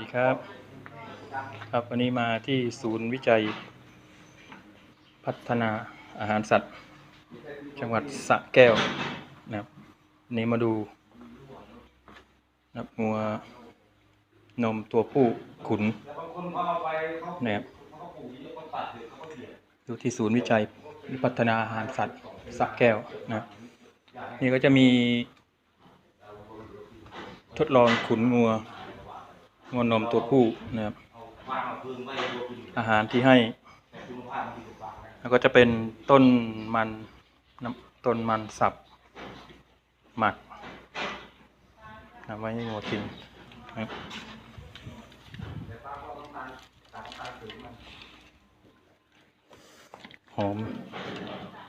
ดีครับ ครับวันนี้มาที่ศูนย์วิจัย พัฒนาอาหารสัตว์ จังหวัดสระแก้วนะครับวันนี้มาดูนับงัวนมตัวผู้ขุนนะครับดูที่ศูนย์วิจัยพัฒนาอาหารสัตว์สระแก้วนะนี่ก็จะมี ทดลองขุนงัว งัวนมตัวผู้นะครับ อาหารที่ให้ แล้วก็จะเป็นต้นมันน้ำต้นมันสับหมักนำไว้ให้งัวกินนะครับหอม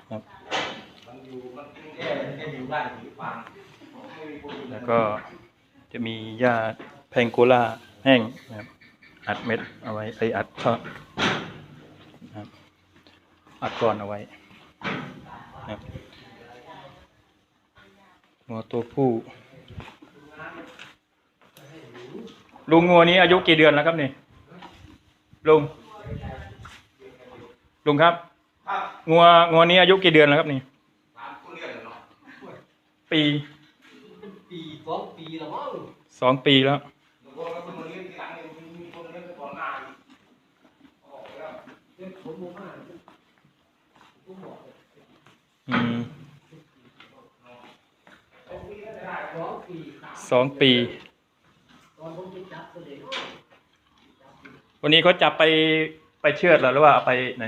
ครับแล้วก็จะมีหญ้าแพงโกล่า แห้งนะครับอัดเม็ดเอาไว้ไอยอัดทอดนะครับอัดก้อนเอาไว้นะครับงัวตัวผู้ลุงงัวนี้อายุกี่เดือนแล้วครับนี่ลุงลุงครับงัวงัวนี้อายุกี่เดือนแล้วครับนี่ปีปีสองปีแล้วมั้ง สองปีแล้ว เป็นผลมากผมบอกเลย อืม สองปีครับ สองปี วันนี้เขาจับไปไปเชือดเหรอหรือว่าเอาไปไหน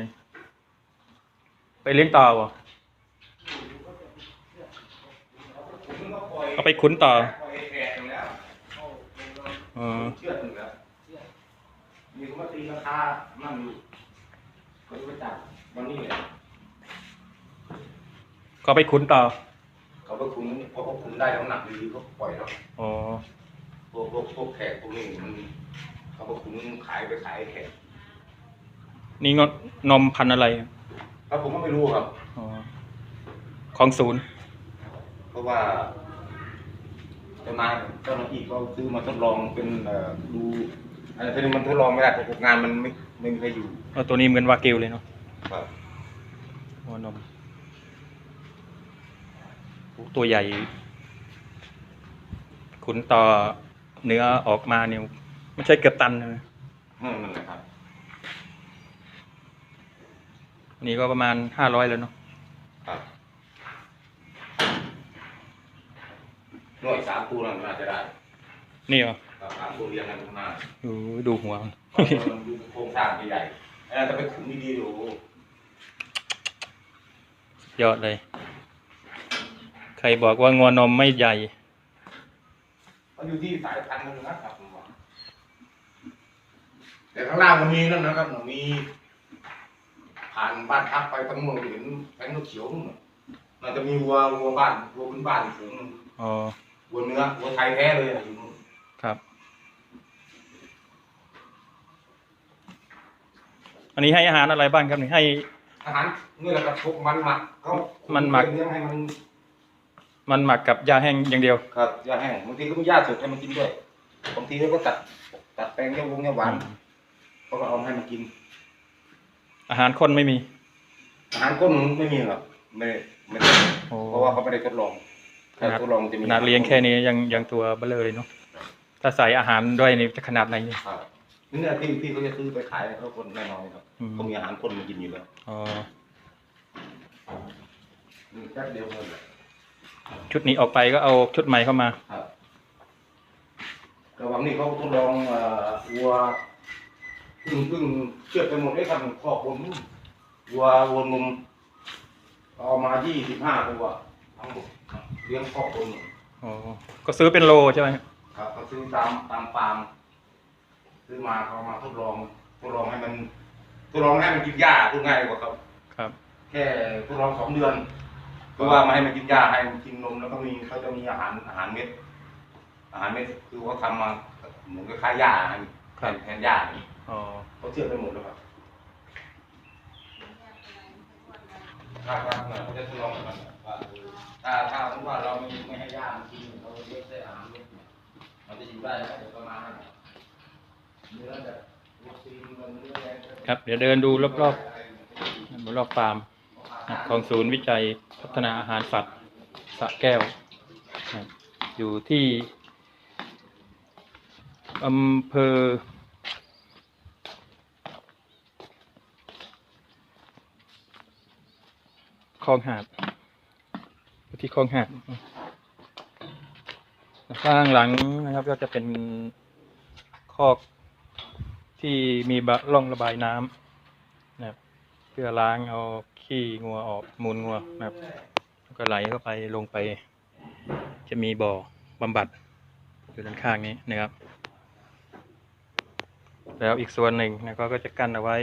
ไปเลี้ยงต่อวะเอาไปขุนต่ออ๋อเชื่อถึงแล้วมีคนมาตีราคามั่งอยู่ ก็จะไปจับวันนี้เลยก็ไปขุนต่อ เขาไปคุมเพราะเขาคุมได้น้ำหนักดีเขาปล่อยแล้วอ๋อ พวกพวกพวกแขกพวกนี้มันเขาไปคุมขายไปขายให้แขกนี่งดนมพันธุ์อะไรแล้วผมก็ไม่รู้ครับ อ๋อ ของศูนย์ เพราะว่าเจ้านายเจ้าหน้าที่เขาซื้อมาทดลองเป็นเอ่อดู อะไรทีนี้มันทดลองไม่ได้เพราะงานมันไม่ไม่มีใครอยู่เอาตัวนี้เหมือนวาเกลเลยเนาะครับหัวนมโอ้ตัวใหญ่ ขุนต่อเนื้อออกมาเนี่ยไม่ใช่เกือบตันเลยนั่นแหละครับอันนี้ก็ประมาณห้าร้อยแล้วเนาะครับหน่วยสามตัวนั่นน่าจะได้นี่เหรอ ครับสามตัวเรียงกันข้างหน้าโอ้ดูหัวมันมันดูโครงสร้างใหญ่ๆอันนั้นจะไปขุนดีๆดูยอดเลย ใครบอกว่างวนมไม่ใหญ่ มันอยู่ที่สายพันธุ์มันนะครับผมว่าแต่ข้างล่างมันมีนั่นนะครับมันมี ผ่านบ้านพักไปตั้งเมืองเห็นแผงนกเขียวนู่นน่ะมันจะมีวัววัวบ้านวัวพื้นบ้านฝูงหนึ่งอ๋อ วัวเนื้อวัวไทยแท้เลยอะอยู่นู่น ครับ อันนี้ให้อาหารอะไรบ้างครับนี่ให้ อาหารนี่แหละครับพวกมันหมักเขามันหมัก เลี้ยงให้มันมันหมักกับยาแห้งอย่างเดียว ครับยาแห้งบางทีก็มีหญ้าสดให้มันกินด้วยบางทีเขาก็ตัดตัดแปลงเนื้อวงเนื้อหวานเขาก็เอาให้มันกิน อาหารคนไม่มีอาหารก้นไม่มีหรอกไม่ไม่ได้โอ้เพราะว่าเขาไม่ได้ทดลองขถ้านาดทดลองจะมีขนาดเลี้ยงแค่นี้ยังยังตัวเบลอเลยเนาะถ้าใส่อาหารด้วยนี่จะขนาดไหนเนี่ย ครับนี่ เนี่ยที่ที่เขาจะซื้อไปขายเขาคนแน่นอนครับอืม เขามีอาหารคนมากินอยู่แล้วอ๋อนี่แป๊บเดียวเลยชุดนี้ออกไปก็เอาชุดใหม่เข้ามา ครับระหว่างนี้เขาทดลองเอ่อวัวพึ่งพึ่งเชือดไปหมดได้ทำคอกวัวนู่นวัววัวนมเอามายี่สิบห้าตัวทั้งหมดเลี้ยงคอกวัวหนึ่งอ๋อ ก็ซื้อเป็นโลใช่ไหมครับเขาซื้อตามตามฟาร์ม ซื้อมาเขามาทดลองทดลองให้มันทดลองให้มันกินหญ้าพูดง่ายกว่าครับ ครับ แค่ทดลองสองเดือนเพราะว่ามาให้มันกินหญ้าให้มันกินนมแล้วก็มีเขาจะมีอาหารอาหารเม็ด อาหารเม็ดคือเขาทำมาเหมือนกับค่ายหญ้าให้ครับแทนหญ้านี่อ๋อเขาเชื่อไปหมดแล้วครับถ้าถ้าเขาจะทดลองแบบนั้นว่าเออถ้าถ้าสมมติว่าเราไม่ไม่ให้หญ้ามันกินเราเลี้ยงได้อาหารเม็ดเนี่ยมันจะอยู่ได้แค่ประมาณนั้นแหละ ครับ เดี๋ยวเดินดูรอบๆรอบฟาร์มของศูนย์วิจัยพัฒนาอาหารสัตว์สะแก้ว อยู่ที่อำเภอคลองหาดที่คลองหาดข้างหลังนะครับก็จะเป็นคอก ที่มีร่องระบายน้ำนะครับเพื่อล้างเอาขี้งัวออกมูลงัวนะครับแล้วก็ไหลเข้าไปลงไป จะมีบ่อบำบัดอยู่ด้านข้างนี้นะครับ แล้วอีกส่วนหนึ่งนะครับก็จะกั้นเอาไว้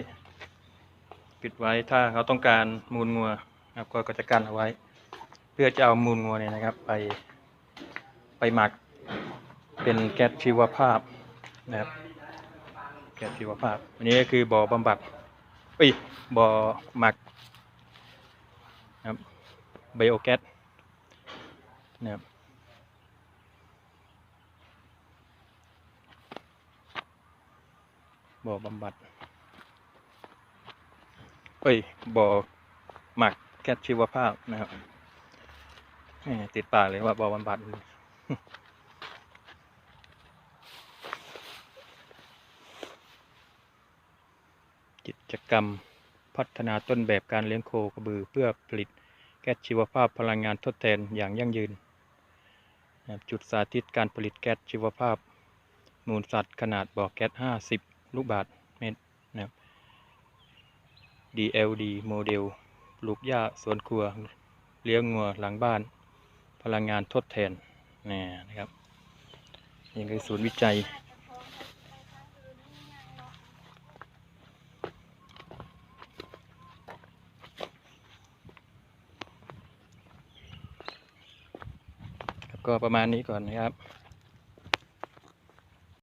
ปิดไว้ถ้าเขาต้องการมูลงัวนะครับก็ก็จะกั้นเอาไว้ เพื่อจะเอามูลงัวเนี่ยนะครับ ไปไปหมักเป็นแก๊สชีวภาพนะครับ แก๊สชีวภาพ อันนี้ก็คือบ่อบำบัดเอ้ยบ่อหมักนะครับไบโอแก๊สนะครับบ่อบำบัด เอ้ย บ่อหมักแก๊สชีวภาพนะครับติดปากเลยว่าบ่อบำบัด กิ จกรรมพัฒนาต้นแบบการเลี้ยงโคกระบือ เพื่อผลิตแก๊สชีวภาพพลังงานทดแทนอย่างยั่งยืน จุดสาธิตการผลิตแก๊สชีวภาพ มูลสัตว์ขนาดบ่อแก๊ส 50 ลูกบาศก์เมตรนะ DLD โมเดลปลูกหญ้าสวนครัว เลี้ยงงัวหลังบ้าน พลังงานทดแทนนี่นะครับนี่คือศูนย์วิจัย ก็ประมาณนี้ก่อนนะครับ